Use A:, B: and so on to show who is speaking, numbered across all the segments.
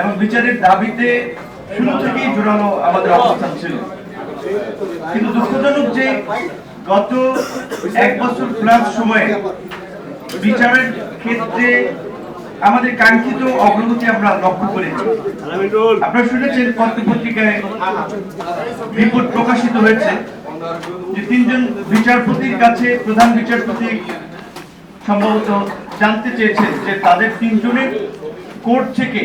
A: এবং বিচারের দাবিতে শুরু থেকেই জোরালো আমাদের অবস্থান ছিল। কিন্তু দুঃখজনক যে গত এক বছর প্লাস সময়ে বিচারের ক্ষেত্রে আমাদের কাঙ্ক্ষিত অগ্রগতি আমরা লক্ষ্য করেছি। আপনারা শুনেছেন পত্র পত্রিকায় রিপোর্ট প্রকাশিত হয়েছে যে তিনজন বিচারপতির কাছে প্রধান বিচারপতি সম্ভবত জানতে চেয়েছেন যে তাদের তিনজনের কোর্ট থেকে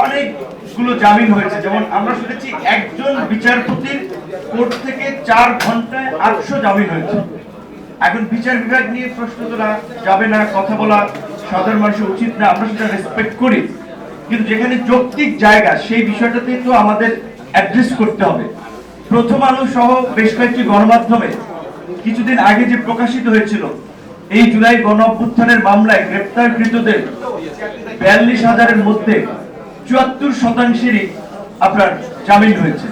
A: অনেকগুলো জামিন হয়েছে। যেমন আমরা শুনেছি একজন বিচারপতির কোর্ট থেকে চার ঘন্টায় আটশো জামিন হয়েছে। এখন বিচার বিভাগ নিয়ে প্রশ্ন তোলা যাবে না, কথা বলা সাধারণ মানুষের উচিত না, আমরা সেটা রেসপেক্ট করি। কিন্তু যেখানে যৌক্তিক জায়গা, সেই বিষয়টাতে তো আমাদের অ্যাড্রেস করতে হবে। প্রথম আলো সহ বেশ কয়েকটি গণমাধ্যমে কিছুদিন আগে যে প্রকাশিত হয়েছিল, এই জুলাই গণ অভ্যুত্থানের মামলায় গ্রেপ্তারকৃতদের বিয়াল্লিশ হাজারের মধ্যে চুয়াত্তর শতাংশেরই আপনার জামিন হয়েছে।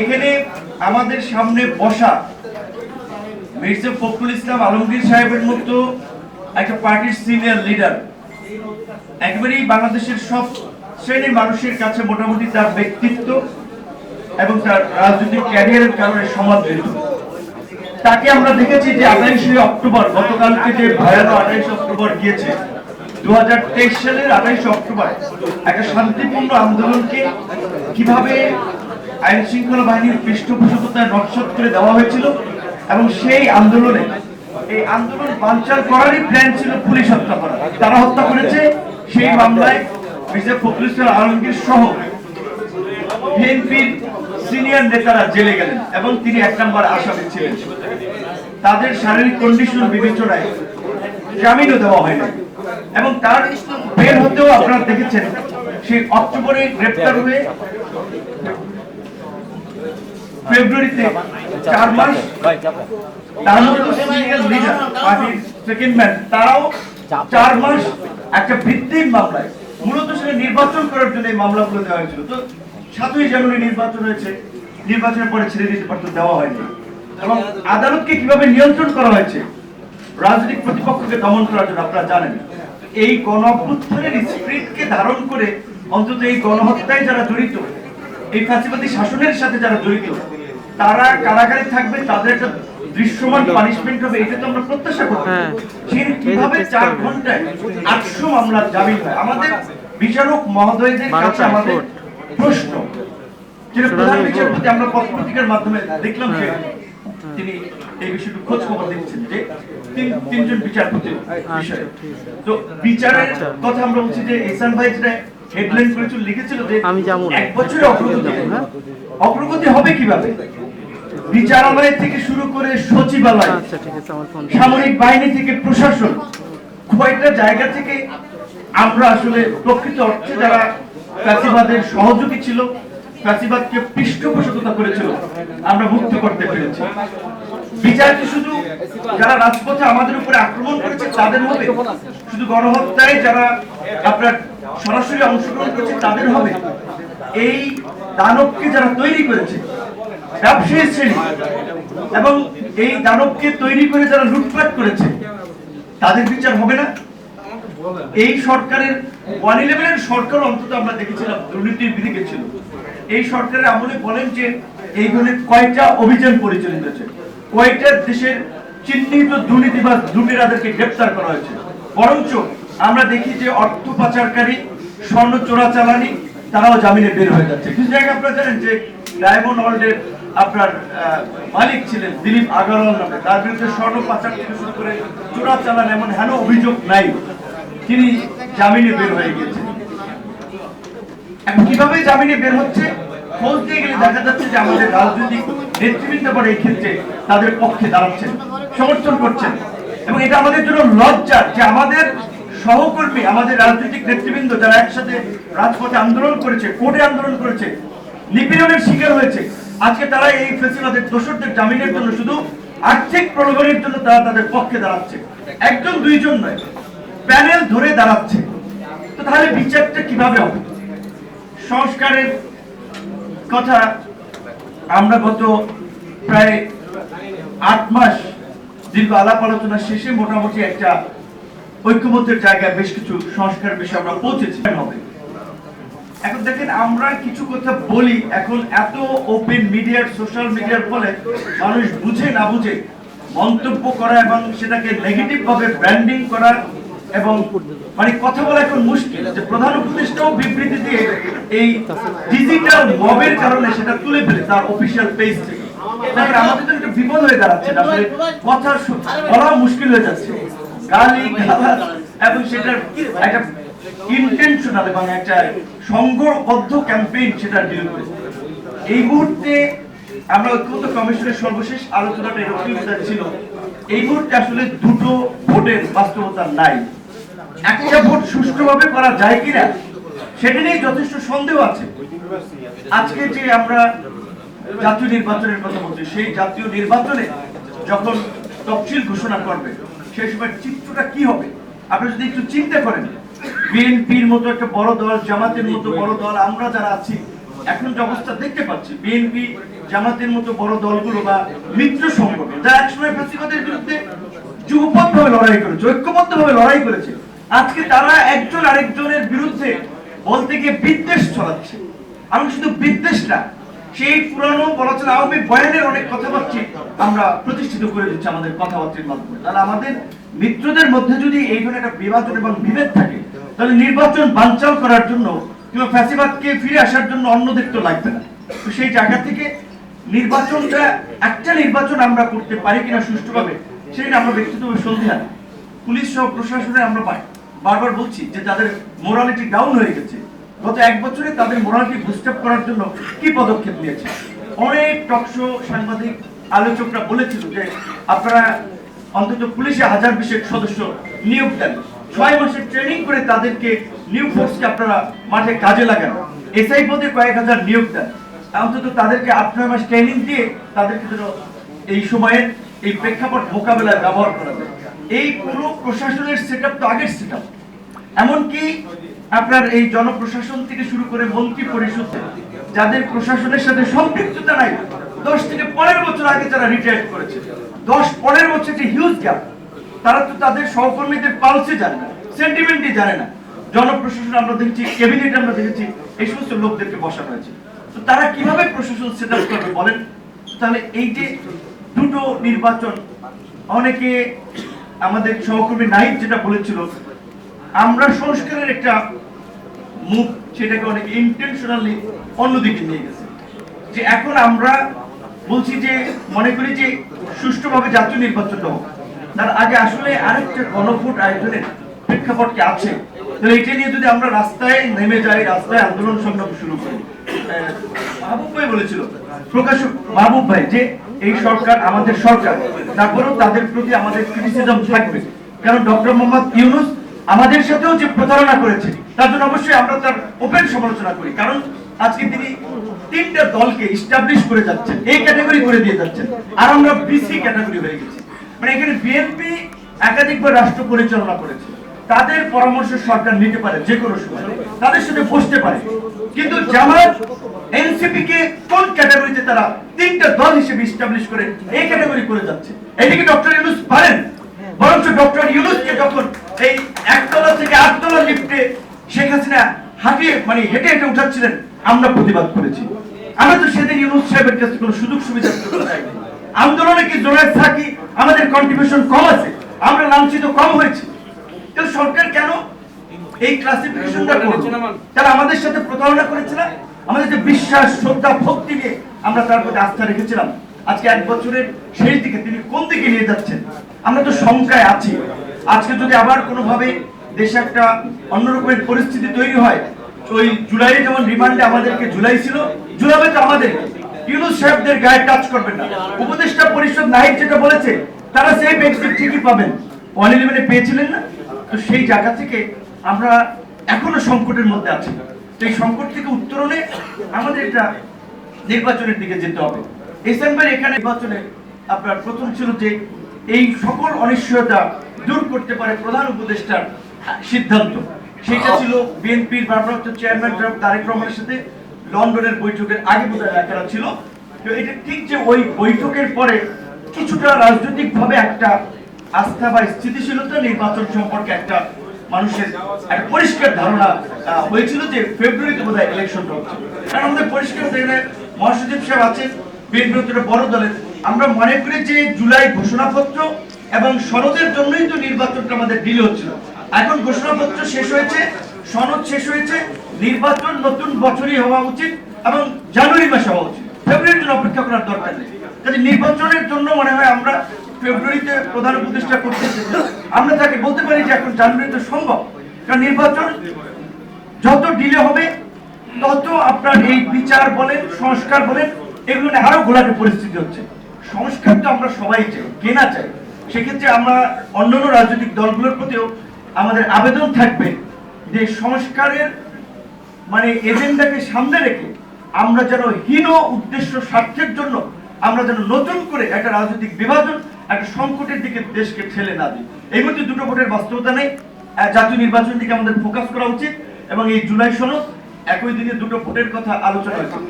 A: এখানে আমাদের সামনে বসা মির্জা ফখরুল ইসলাম আলমগীর সাহেবের মতো একটা পার্টির সিনিয়র লিডার, একেবারেই বাংলাদেশের সব শ্রেণির মানুষের কাছে মোটামুটি তার ব্যক্তিত্ব এবং তার রাজনৈতিক ক্যারিয়ারের কারণে সমাদৃত তাকে আমরা দেখেছি যে আঠাইশে অক্টোবর, গতকালকে যে ভয়ানক আঠাইশে অক্টোবর গিয়েছে দু সালের আঠাইশে অক্টোবর একটা শান্তিপূর্ণ আন্দোলনকে কীভাবে আইন শৃঙ্খলা বাহিনীর পৃষ্ঠপোষকতায় নকশাত করে দেওয়া হয়েছিল এবং সেই আন্দোলনে, এই আন্দোলন বানচাল করারই প্ল্যান ছিল পুলিশ হত্যা করা। তারা হত্যা করেছে, সেই মামলায় ফখরুল আলমগীর সহ বিএনপির সিনিয়র নেতারা জেলে গেলেন এবং তিনি এক নম্বর আসামি ছিলেন। তাদের শারীরিক কন্ডিশন বিবেচনায় জামিনও দেওয়া হয়নি। এবং তার বের হতেও আপনারা দেখেছেন সেই অক্টোবরে গ্রেপ্তার হয়ে ফেব্রুয়ারিতে চার মাস তার সিনিয়র লিডার পার্টির সেকেন্ড ম্যান তারাও চার মাস একটা মামলায়। মূলত সেটা নির্বাচন করার জন্য এই মামলাগুলো দেওয়া হয়েছিল। তো সাতই জানুয়ারি নির্বাচন হয়েছে, নির্বাচনের পরে ছেড়ে দিতে পারতো, দেওয়া হয়নি। এবং আদালতকে কীভাবে নিয়ন্ত্রণ করা হয়েছে, রাজনৈতিক প্রতিপক্ষকে দমন করার জন্য আপনারা জানেন। এই গণ অভ্যুত্থানের স্পিরিটকে ধারণ করে অন্তত এই গণহত্যায় যারা জড়িত এই ফ্যাসিবাদী শাসনের সাথে যারা জড়িত তারা কারাগারে থাকবে তাদের একটা দৃশ্যমান পানিশমেন্ট হবে এটা তো আমরা প্রত্যাশা করব।
B: হ্যাঁ।
A: সে কীভাবে চার ঘন্টায় আটশো মামলার জামিন হয়? আমাদের বিচারক মহোদয়দের কাছে আমাদের প্রশ্ন যেটা প্রধান বিচারপতি আমরা পত্রিকার মাধ্যমে দেখলাম যে তিনি এই বিষয়টি খোঁজ খবর দিচ্ছেন যে তিনজন বিচারপতির বিষয়ে। তো বিচারের
B: আচ্ছা।
A: কথা আমরা বলছি যে এসান ভাই যেটা হেডলাইন করেছিল লিখেছিল যে
B: আমি যাব
A: এক বছরে অগ্রগতি? অগ্রগতি হবে কীভাবে? বিচারালয় থেকে শুরু করে সচিবালয়
B: আচ্ছা
A: সামরিক বাহিনী থেকে প্রশাসন কয়েকটা জায়গা থেকে আমরা আসলে প্রকৃত অর্থে যারা ফ্যাসিবাদের সহযোগী ছিল ফ্যাসিবাদকে পৃষ্ঠপোষকতা করেছিল, আমরা মুক্ত করতে পেরেছি। বিচার কি শুধু যারা রাজপথে আমাদের উপরে আক্রমণ করেছে তাদের হবে? শুধু গণহত্যায় যারা আপনার সরাসরি অংশগ্রহণ করেছে তাদের হবে? এই দানবকে যারা তৈরি করেছে, ব্যবসায়ী শ্রেণি, এবং এই দানবকে তৈরি করে যারা লুটপাট করেছে, তাদের বিচার হবে না? এই সরকারের, ওয়ান ইলেভেনের সরকার অন্তত আমরা দেখেছিলাম দুর্নীতির ছিল। এই সরকারের আমলে বলেন যে এই ধরনের কয়টা অভিযান পরিচালিত হয়েছে। কয়টা দেশের চিহ্নিত দুর্নীতিবাজ দুর্নীতিরাদেরকে গ্রেপ্তার করা হয়েছে। বরঞ্চ আমরা দেখি যে অর্থ পাচারকারী, স্বর্ণ চোরাচালানি তারাও জামিনে বের হয়ে যাচ্ছে। কিছু জায়গায় আপনারা জানেন যে ডায়মন্ড ওয়ার্ল্ডের আপনার মালিক ছিলেন দিলীপ আগারওয়াল নামে। তার বিরুদ্ধে স্বর্ণ পাচার থেকে শুরু করে চোরাচালান এমন হেন অভিযোগ নাই। তিনি জামিনে বের হয়ে এখন কীভাবে জামিনে বের হচ্ছে, খোঁজ দিয়ে গেলে দেখা যাচ্ছে যে আমাদের রাজনৈতিক নেতৃবৃন্দ পরে এই ক্ষেত্রে তাদের পক্ষে দাঁড়াচ্ছেন, সমর্থন করছেন। এবং এটা আমাদের জন্য লজ্জার যে আমাদের সহকর্মী, আমাদের রাজনৈতিক নেতৃবৃন্দ যারা একসাথে রাজপথে আন্দোলন করেছে, কোর্টে আন্দোলন করেছে, নিপীড়নের শিকার হয়েছে, আজকে তারা এই ফেসিবাদের দোষরদের জামিনের জন্য শুধু আর্থিক প্রলোভনের জন্য তারা তাদের পক্ষে দাঁড়াচ্ছে। একজন দুইজন নয়, প্যানেল ধরে দাঁড়াচ্ছে। তো তাহলে বিচারটা কীভাবে হবে? সংস্কারের কথা আমরা গত প্রায় আট মাস দীর্ঘ আলাপ আলোচনা শেষে মোটামুটি একটা ঐক্যমত্যের জায়গায় বেশ কিছু সংস্কার বিষয়ে আমরা পৌঁছেছি। এখন দেখেন, আমরা কিছু কথা বলি, এখন এত ওপেন মিডিয়ার সোশ্যাল মিডিয়ার ফলে মানুষ বুঝে না বুঝে মন্তব্য করা এবং সেটাকে নেগেটিভ ভাবে ব্র্যান্ডিং করা এবং মানে কথা বলা এখন মুশকিল যে প্রধান উপদেষ্টাও বিবৃতি দিয়ে এই ডিজিটাল মবের কারণে সেটা তুলে ফেলে তার অফিসিয়াল পেজ থেকে। আমাদের জন্য একটা বিপদ হয়ে দাঁড়াচ্ছে আসলে কথা বলা মুশকিল হয়ে যাচ্ছে। গালি, গালাজ, এবং সেটার একটা ইন্টেনশনাল এবং একটা সংঘবদ্ধ ক্যাম্পেইন সেটার বিরুদ্ধে। এই মুহূর্তে আমরা ঐক্যমত্য কমিশনের সর্বশেষ আলোচনাটা এরকমই ছিল। এই মুহূর্তে আসলে দুটো ভোটের বাস্তবতা নাই। একটা ভোট সুষ্ঠুভাবে করা যায় কিনা, সেটা নিয়ে যথেষ্ট সন্দেহ আছে। আজকে যে আমরা জাতীয় নির্বাচনের কথা বলছি, সেই জাতীয় নির্বাচনে যখন তফসিল ঘোষণা করবে, সেই সময় চিত্রটা কি হবে? আপনি যদি একটু চিন্তা করেন, বিএনপির মতো একটা বড় দল, জামাতের মতো বড় দল, আমরা যারা আছি, এখন যে অবস্থা দেখতে পাচ্ছি, বিএনপি, জামাতের মতো বড় দলগুলো বা মিত্র সংগঠন, যারা একসময় ফ্যাসিবাদের বিরুদ্ধে যুগপথভাবে লড়াই করেছে, ঐক্যবদ্ধভাবে লড়াই করেছে আজকে তারা একজন আরেকজনের বিরুদ্ধে বলতে গিয়ে বিদ্বেষ ছড়াচ্ছে। আমি শুধু বিদ্বেষ না, সেই পুরানো বলাচল আওয়ামী বয়ানের অনেক কথাবার্তা আমরা প্রতিষ্ঠিত করে দিচ্ছি আমাদের কথাবার্তার মাধ্যমে। তাহলে আমাদের মিত্রদের মধ্যে যদি এই ধরনের একটা বিভাজন এবং বিভেদ থাকে, তাহলে নির্বাচন বানচাল করার জন্য কিংবা ফ্যাসিবাদকে ফিরে আসার জন্য অন্যদের তো লাগবে না। তো সেই জায়গা থেকে নির্বাচনটা, একটা নির্বাচন আমরা করতে পারি কিনা সুষ্ঠুভাবে, সেটা আমরা ব্যক্তিগতভাবে সন্ধিহান। পুলিশ সহ প্রশাসনে আমরা পাই বারবার বলছি যে তাদের মোরালিটি ডাউন হয়ে গেছে। গত এক বছরে তাদের মোরালিটি বুস্ট আপ করার জন্য কি পদক্ষেপ নিয়েছে? অনেক টকশো সাংবাদিক, আলোচকরা বলেছিল যে আপনারা অন্তত পুলিশে হাজার বিশেক সদস্য নিয়োগ দেন। ছয় মাসের ট্রেনিং করে তাদেরকে নিউ ফোর্সকে আপনারা মাঠে কাজে লাগান। এসআই পদে কয়েক হাজার নিয়োগ দেন। অন্তত তাদেরকে আট, নয় মাস ট্রেনিং দিয়ে তাদেরকে যেন এই সময়ের এই প্রেক্ষাপট মোকাবেলায় ব্যবহার করা যায়। এই পুরো প্রশাসনের সেট তো আগের সেট এমনকি আপনার এই জনপ্রশাসন থেকে শুরু করে মন্ত্রী পরিষদ, যাদের প্রশাসনের সাথে সম্পৃক্ততা নাই, দশ থেকে পনেরো বছর আগে যারা রিটায়ার করেছে, দশ পনেরো বছর যে হিউজ গ্যাপ তারা তো তাদের সহকর্মীদের পালসে জানে না সেন্টিমেন্টই জানে না। জনপ্রশাসন আমরা দেখেছি ক্যাবিনেট আমরা দেখেছি, এই সমস্ত লোকদেরকে বসানো হয়েছে। তো তারা কীভাবে প্রশাসন সেট আপ করবে বলেন? তাহলে এই যে দুটো নির্বাচন, অনেকে আমাদের সহকর্মী নাইট যেটা বলেছিল, আমরা সংস্কারের একটা মুখ সেটাকে অনেক ইন্টেনশনালি অন্যদিকে নিয়ে গেছে। যে এখন আমরা বলছি যে, মনে করি যে সুষ্ঠুভাবে জাতীয় নির্বাচনটা হোক। তার আগে আসলে আরেকটা গণভোট আয়োজনের প্রেক্ষাপট কি আছে? তাহলে এটা নিয়ে যদি আমরা রাস্তায় নেমে যাই, রাস্তায় আন্দোলন সংগ্রাম শুরু করি মাহবুব ভাই বলেছিল, প্রকাশক মাহবুব ভাই, যে এই সরকার আমাদের সরকার। তারপরেও তাদের প্রতি আমাদের ক্রিটিসিজম থাকবে। কারণ ডক্টর মোহাম্মদ ইউনুস আমাদের সাথেও যে প্রতারণা করেছে তার জন্য অবশ্যই আমরা তার ওপেন সমালোচনা করি। কারণ আজকে তিনি তিনটা দলকে ইস্টাবলিশ করে যাচ্ছেন এই ক্যাটাগরি করে দিয়ে যাচ্ছেন। আর আমরা বিসি ক্যাটাগরি হয়ে গেছি। মানে এখানে বিএনপি একাধিকবার রাষ্ট্র পরিচালনা করেছে। তাদের পরামর্শ সরকার নিতে পারে, যে কোনো সময়। তাদের সাথে বসতে পারে। কিন্তু জামাত এনসিপি কে কোন ক্যাটাগরিতে তারা তিনটা দল হিসেবে ইস্টাবলিশ করে, এই ক্যাটাগরি করে যাচ্ছে? এদিকে ডক্টর ইউনুস পারেন, বরঞ্চ ডক্টর ইউনুসকে যখন এই একতলা থেকে আটতলা লিফটে শেখ হাসিনা হাঁটিয়ে মানে হেঁটে হেঁটে উঠাচ্ছিলেন, আমরা প্রতিবাদ করেছি। আমরা তো সেদিন ইউনুস সাহেবের কাছে কোনো সুযোগ সুবিধা আন্দোলনে কি জোরায় থাকি, আমাদের কন্ট্রিবিউশন কম আছে, আমরা লাঞ্ছিত কম হয়েছে। তো সরকার কেন এই ক্লাসিফিকেশনটা তারা আমাদের সাথে প্রতারণা করেছিল। আমাদের যে বিশ্বাস, শ্রদ্ধা, ভক্তি নিয়ে আমরা তার প্রতি আস্থা রেখেছিলাম। আজকে এক বছরের শেষ দিকে তিনি কোন দিকে নিয়ে যাচ্ছেন? আমরা তো শঙ্কায় আছি। আজকে যদি আবার কোনোভাবে দেশে একটা অন্যরকমের পরিস্থিতি তৈরি হয় ওই জুলাইয়ে যেমন রিমান্ডে আমাদেরকে জুলাই ছিল জুলাবে তো আমাদের। ইউনুস সাহেবদের গায়ে টাচ করবেন না। উপদেষ্টা পরিষদ নাহিদ যেটা বলেছে, তারা সেই বেনিফিট ঠিকই পাবেন। ওয়ান পেয়েছিলেন না? তো সেই জায়গা থেকে আমরা এখনও সংকটের মধ্যে আছি। এই সংকট থেকে উত্তরণে আমাদের একটা নির্বাচনের দিকে যেতে হবে। ডিসেম্বর এখানে নির্বাচনে আপনার প্রথম ছিল যে এই সকল অনিশ্চয়তা দূর করতে পারে প্রধান উপদেষ্টার সিদ্ধান্ত। সেটা ছিল বিএনপির ভারপ্রাপ্ত চেয়ারম্যান তারেক রহমানের সাথে লন্ডনের বৈঠকের আগে বোধহয় লেখাটা ছিল। তো এটা ঠিক যে ওই বৈঠকের পরে কিছুটা রাজনৈতিক ভাবে একটা আস্থা বা স্থিতিশীলতা নির্বাচন সম্পর্কে একটা মানুষের একটা পরিষ্কার ধারণা হয়েছিল যে ফেব্রুয়ারিতে বোধহয় ইলেকশনটা হচ্ছে। কারণ আমাদের পরিষ্কার এখানে মহাসচিব সাহেব আছেন বিএনপি বড় দলের। আমরা মনে করি যে জুলাই ঘোষণাপত্র এবং সনদের জন্যই তো নির্বাচনটা আমাদের ডিলে হচ্ছিল। এখন ঘোষণাপত্র শেষ হয়েছে, সনদ শেষ হয়েছে, নির্বাচন নতুন বছরই হওয়া উচিত এবং জানুয়ারি মাসে হওয়া উচিত। ফেব্রুয়ারির জন্য অপেক্ষা করার দরকার নেই। কাজে নির্বাচনের জন্য মনে হয় আমরা ফেব্রুয়ারিতে প্রধান উপদেষ্টা করতে আমরা তাকে বলতে পারি যে এখন জানুয়ারিতে সম্ভব। কারণ নির্বাচন যত ডিলে হবে, তত আপনার এই বিচার বলেন, সংস্কার বলেন, এগুলো আরও ঘোলাটে পরিস্থিতি হচ্ছে। সংস্কার তো আমরা সবাই চাই কেনা চাই? সেক্ষেত্রে আমরা অন্যান্য রাজনৈতিক দলগুলোর প্রতিও আমাদের আবেদন থাকবে যে সংস্কারের মানে এজেন্ডাকে সামনে রেখে আমরা যেন হীন উদ্দেশ্য স্বার্থের জন্য আমরা যেন নতুন করে একটা রাজনৈতিক বিভাজন একটা সংকটের দিকে দেশকে ঠেলে না দিই। এই মধ্যে দুটো ভোটের বাস্তবতা নেই। জাতীয় নির্বাচন দিকে আমাদের ফোকাস করা উচিত এবং এই জুলাই সনদ একই দিনে দুটো ভোটের কথা আলোচনা এখন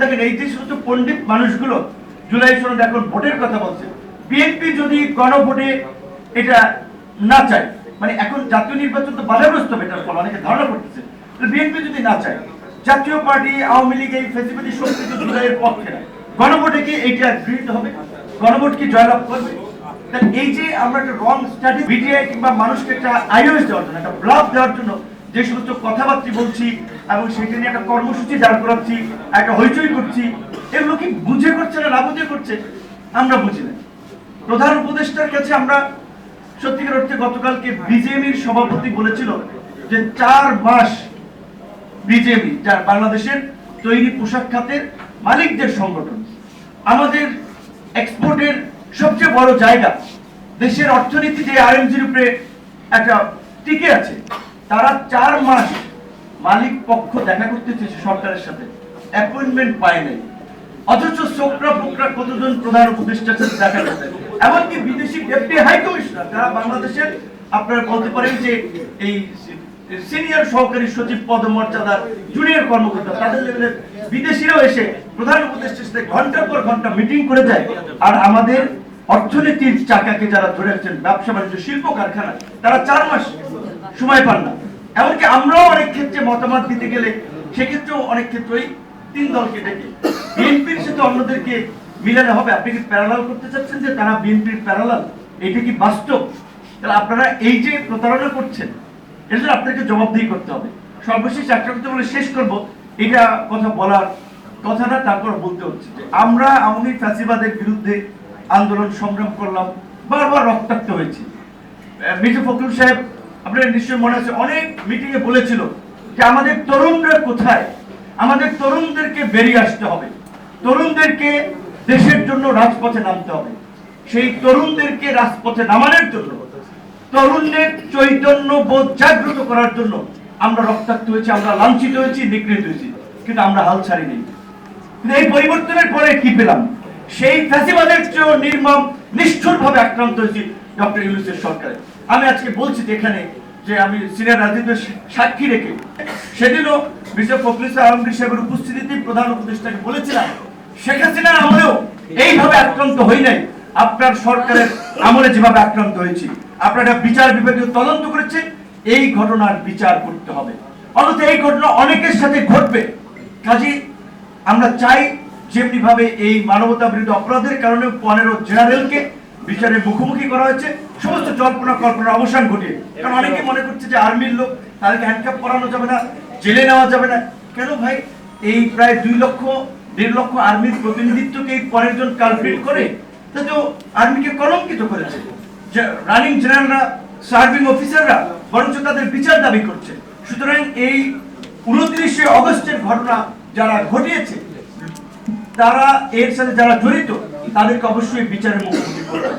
A: দেখেন, এই যে সমস্ত পণ্ডিত মানুষগুলো জুলাই সনদ এখন ভোটের কথা বলছে বিএনপি যদি গণভোটে এটা না চায় মানে এখন জাতীয় নির্বাচন তো বাধাগ্রস্ত হবে, এটার ফলে অনেকে ধারণা করতেছে। বিএনপি যদি না চায়, জাতীয় পার্টি, আওয়ামী লীগ, এই ফেসিলিটি শক্তি জুলাইয়ের পক্ষে গণভোটে কি এইটা গৃহীত হবে? গণভোট কি জয়লাভ করবে? এই যে আমরা একটা রং স্টাডি বিটিআই কিংবা মানুষকে একটা আইওএস দেওয়ার জন্য, একটা ব্লাফ দেওয়ার জন্য যে সমস্ত কথাবার্তা বলছি এবং সেটা নিয়ে একটা কর্মসূচি দাঁড় করাচ্ছি, একটা হইচই করছি, এগুলো কি বুঝে করছে না না বুঝে করছে? আমরা বুঝি না। প্রধান উপদেষ্টার কাছে আমরা সত্যিকার অর্থে গতকালকে বিজেপির সভাপতি বলেছিল যে চার মাস বিজেপি যার বাংলাদেশের তৈরি পোশাক খাতের মালিকদের সংগঠন, আমাদের এক্সপোর্টের সবচেয়ে বড় জায়গা দেশের অর্থনীতি যে আরএমজির উপরে একটা টিকে আছে, তারা চার মাস মালিক পক্ষ দেখা করতে চেয়েছে সরকারের সাথে। অ্যাপয়েন্টমেন্ট পায় নাই। অথচ সোকরা ফোকরা কতজন প্রধান উপদেষ্টার সাথে দেখা করতে। এমনকি বিদেশি ডেপুটি হাই কমিশনার, যারা বাংলাদেশের আপনারা বলতে পারেন যে এই সিনিয়র সহকারী সচিব পদমর্যাদার জুনিয়র কর্মকর্তা, তাদের লেভেলের বিদেশিরাও এসে প্রধান উপদেষ্টার সাথে ঘণ্টার পর ঘণ্টা মিটিং করে যায় আর আমাদের অর্থনীতির চাকাকে যারা ধরে আছেন ব্যবসা বাণিজ্য, শিল্প কারখানা, তারা চার মাস সময় পান না। এমনকি আমরাও অনেক ক্ষেত্রে মতামত দিতে গেলে সেক্ষেত্রেও অনেক ক্ষেত্রেই তিন দলকে ডেকে। বিএনপির সাথে অন্যদেরকে মিলানো হবে। আপনি কি প্যারালাল করতে চাচ্ছেন যে তারা বিএনপির প্যারালাল এটা কি বাস্তব? তাহলে আপনারা এই যে প্রতারণা করছেন জন্য আপনাকে জবাবদিহি করতে হবে। সর্বশেষ একটা কথা বলে শেষ করব। এটা কথা বলার কথাটা তারপর বলতে হচ্ছে যে আমরা আওয়ামী ফ্যাসিবাদের বিরুদ্ধে আন্দোলন সংগ্রাম করলাম, বারবার রক্তাক্ত হয়েছি। মির্জা ফখরুল সাহেব, আপনার নিশ্চয়ই মনে আছে, অনেক মিটিং এ বলেছিল যে আমাদের তরুণরা কোথায়? আমাদের তরুণদেরকে বেরিয়ে আসতে হবে। তরুণদেরকে দেশের জন্য রাজপথে নামতে হবে। সেই তরুণদেরকে রাজপথে নামানোর জন্য, তরুণদের চৈতন্য বোধ জাগ্রত করার জন্য আমরা রক্তাক্ত হয়েছি, আমরা লাঞ্ছিত হয়েছি, নিগৃহীত হয়েছি, কিন্তু আমরা হাল ছাড়িনি। কিন্তু এই পরিবর্তনের পরে কি পেলাম? সেই ফ্যাসিবাদের চেয়েও নির্মম নিষ্ঠুর ভাবে আক্রান্ত হয়েছি ডক্টর ইউনুসের সরকারে। আমি আজকে বলছি এখানে যে আমি সিনিয়র রাজনীতির সাক্ষী রেখে, সেদিনও মিস্টার ফখরুল আলমগীর সাহেবের উপস্থিতিতে প্রধান উপদেষ্টাকে বলেছিলাম, শেখ হাসিনার আমলেও এইভাবে আক্রান্ত হই নাই। আপনার সরকারের আমলে যেভাবে আক্রান্ত হয়েছি, আপনারা বিচার বিভাগীয় তদন্ত করেছে এই ঘটনার বিচার করতে হবে। অন্যথা এই ঘটনা অনেকের সাথে ঘটবে। কাজে আমরা চাই যেমনি ভাবে এই মানবতা বিরোধী অপরাধের কারণে পনেরো জেনারেলকে বিচারের মুখোমুখি করা হয়েছে। সমস্ত জল্পনা কল্পনার অবসান ঘটিয়ে। কারণ অনেকে মনে করছে যে আর্মির লোক, তাদেরকে হ্যান্ডকাপ করানো যাবে না, জেলে নেওয়া যাবে না। কেন ভাই? এই প্রায় দুই লক্ষ, দেড় লক্ষ আর্মির প্রতিনিধিত্বকে এই পরের জন কালপ্রিট করে? তা তো আর্মিকে কলঙ্কিত করেছে। রানিং জেনারেলরা সার্ভিং অফিসাররা বরঞ্চ তাদের বিচার দাবি করছে। সুতরাং এই উনত্রিশে অগস্টের ঘটনা যারা ঘটিয়েছে, তারা এর সাথে যারা জড়িত, তাদেরকে অবশ্যই বিচারের মুখোমুখি করতে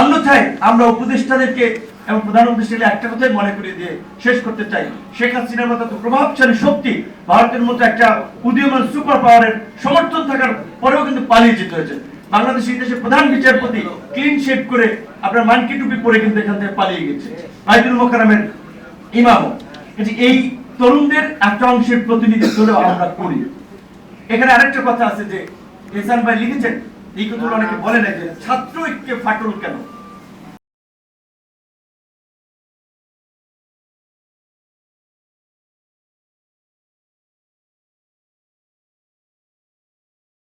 A: অন্যথায় আমরা উপদেষ্টাদেরকে এবং প্রধান উপদেষ্টাকে একটা কথাই মনে করিয়ে দিয়ে শেষ করতে চাই। শেখ হাসিনার মতো এত প্রভাবশালী শক্তি ভারতের মতো একটা উদীয়মান সুপার পাওয়ারের সমর্থন থাকার পরেও কিন্তু পালিয়ে যেতে হয়েছে। বাংলাদেশ দেশের প্রধান বিচারপতি ক্লিন শেপ করে আপনার মানকি টুপি পরে কিন্তু এখান থেকে পালিয়ে গেছে। বাইদুল মোকারামের ইমামও। এই তরুণদের একটা অংশের প্রতিনিধিত্ব আমরা করি। এখানে আরেকটা কথা আছে যে এসান ভাই লিখেছেন, এই কথা অনেকে বলে না যে, ছাত্র ঐক্যে ফাটল কেন?